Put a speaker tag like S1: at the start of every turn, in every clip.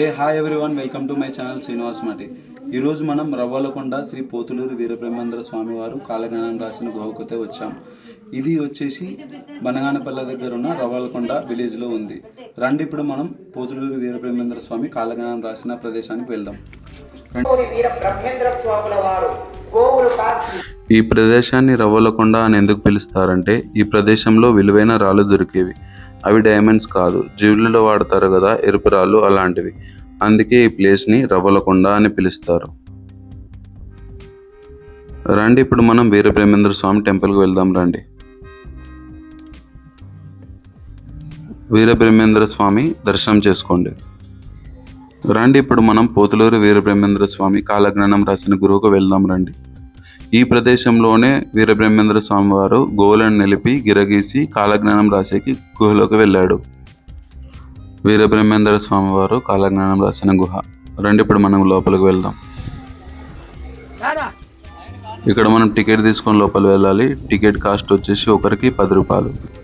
S1: A hi everyone welcome to my channel Srinivas మాటి ఈరోజు మనం రవ్వలకొండ శ్రీ పోతులూరు వీరబ్రహ్మేంద్ర స్వామి వారు కాలజ్ఞానం రాసిన గుహకతే వచ్చాం. ఇది వచ్చేసి బనగానపల్లె దగ్గర ఉన్న రవ్వలకొండ విలేజ్లో ఉంది. రండి ఇప్పుడు మనం పోతులూరు వీరబ్రహ్మేంద్ర స్వామి కాలజ్ఞానం రాసిన ప్రదేశానికి వెళ్దాం. ఈ ప్రదేశాన్ని రవ్వలకొండ అని ఎందుకు పిలుస్తారంటే ఈ ప్రదేశంలో విలువైన రాళ్ళు దొరికేవి. అవి డైమండ్స్ కాదు. జ్యువెలరీలో వాడతారు కదా ఎరుపు రాళ్ళు అలాంటివి. అందుకే ఈ ప్లేస్ని రవ్వలకొండ అని పిలుస్తారు. రండి ఇప్పుడు మనం వీరబ్రహ్మేంద్ర స్వామి టెంపుల్కి వెళ్దాం రండి. వీరబ్రహ్మేంద్ర స్వామి దర్శనం చేసుకోండి. రండి ఇప్పుడు మనం పోతులూరు వీరబ్రహ్మేంద్ర స్వామి కాలజ్ఞానం రాసిన గురువుకు వెళ్దాం రండి. ఈ ప్రదేశంలోనే వీరబ్రహ్మేంద్ర స్వామి వారు గోవులను నిలిపి గిరగీసి కాలజ్ఞానం రాసేకి గుహలోకి వెళ్ళాడు. వీరబ్రహ్మేంద్ర స్వామి వారు కాలజ్ఞానం రాసిన గుహ. రండి ఇప్పుడు మనం లోపలికి వెళ్దాం. ఇక్కడ మనం టికెట్ తీసుకొని లోపల వెళ్ళాలి. టికెట్ కాస్ట్ వచ్చేసి ఒకరికి పది రూపాయలు.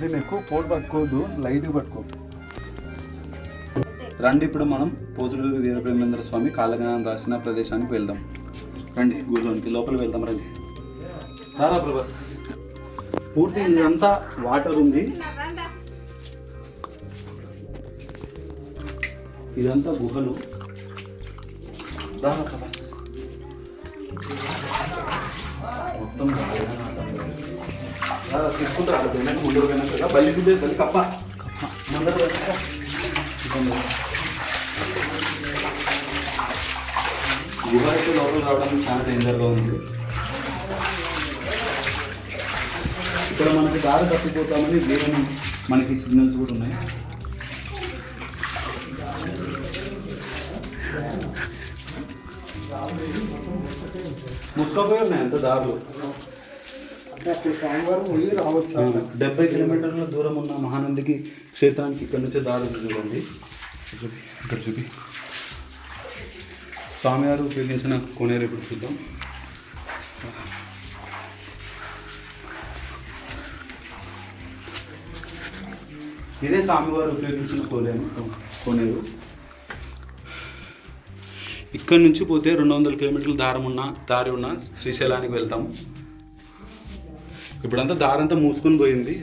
S1: దీన్ని ఎక్కువ పోటు పట్టుకోవద్దు లైట్గా పట్టుకో రండి ఇప్పుడు మనం పోతులూరు వీరబ్రహ్మేంద్ర స్వామి కాలజ్ఞానం రాసిన ప్రదేశానికి వెళ్దాం. రండి గుడిలోనికి లోపల వెళ్దాం రండి. రారా ప్రభాస్? పూర్తి ఇదంతా వాటర్ ఉంది. ఇదంతా గుహలు. రారా ప్రభాస్? మొత్తం రారా, తీసుకుంటా రా, వెనక ముందర వెనక బల్లి బిడ్డ బల్లి కప్ప ముందర వెనక ఇబ్బంది లేదు. గుహ అయితే లోపల రావడానికి చాలా డేంజర్గా ఉంది ఇక్కడ మనకి దారి తప్పిపోతామని వేరే మనకి సిగ్నల్స్ కూడా ఉన్నాయి ముసుకోపోయి ఉన్నాయి అంత దారులు డెబ్బై కిలోమీటర్ల దూరం ఉన్న మహానందికి క్షేత్రానికి ఇక్కడ నుంచి దారి చూడండి. ఇక్కడ చూపి. స్వామివారు ఉపయోగించిన కోనేరు ఇప్పుడు చూద్దాం. ఇదే స్వామివారు ఉపయోగించిన కోనేరు కోనేరు. ఇక్కడ నుంచి పోతే రెండు వందల కిలోమీటర్ల దారం ఉన్న దారి ఉన్న శ్రీశైలానికి వెళ్తాం. ఇప్పుడంతా దారంతా మూసుకొని పోయింది.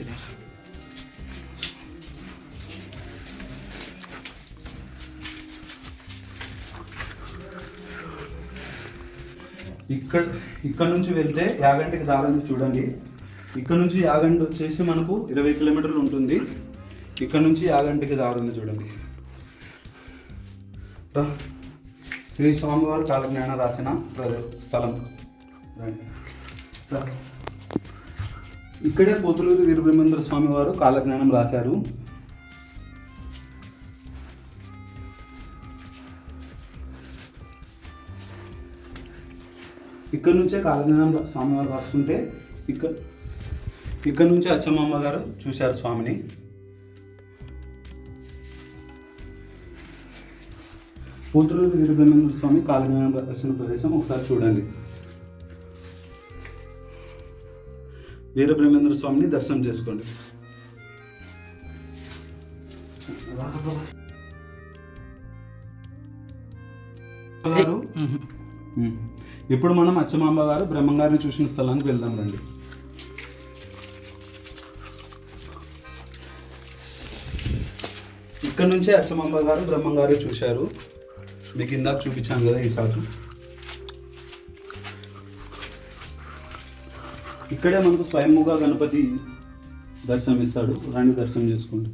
S1: ఇక్కడ ఇక్కడ నుంచి వెళ్తే యాగంటికి దారంది చూడండి. ఇక్కడ నుంచి యాగంటి వచ్చేసి మనకు ఇరవై కిలోమీటర్లు ఉంటుంది. ఇక్కడ నుంచి యాగంటికి దారుంది చూడండి. రా. ఇది స్వామివారు కాలజ్ఞాన రాసిన స్థలం. రండి. ఇక్కడే పోతులూరు వీరబ్రహ్మేంద్ర స్వామి వారు కాలజ్ఞానం రాశారు. ఇక్కడ నుంచే కాలజ్ఞానం స్వామివారు రాస్తుంటే ఇక్కడ ఇక్కడ నుంచే అచ్చమ్మ గారు చూశారు స్వామిని. పోతులూరు వీరబ్రహ్మేంద్ర స్వామి కాలజ్ఞానం రాసిన ప్రదేశం ఒకసారి చూడండి. వీరబ్రహ్మేంద్ర స్వామిని దర్శనం చేసుకోండి. గారు. ఇప్పుడు మనం అచ్చమాంబ గారు బ్రహ్మంగారిని చూసిన స్థలానికి వెళ్దాం రండి. ఇక్కడ నుంచే అచ్చమాంబ గారు బ్రహ్మంగారు చూశారు. మీకు ఇందాక చూపించాను కదా ఈసారి ఇక్కడే మనకు స్వయంగా గణపతి దర్శనం ఇస్తాడు. రాణి దర్శనం చేసుకోండి.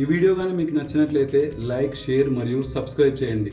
S1: ఈ వీడియో కానీ మీకు నచ్చినట్లయితే లైక్ షేర్ మరియు సబ్స్క్రైబ్ చేయండి.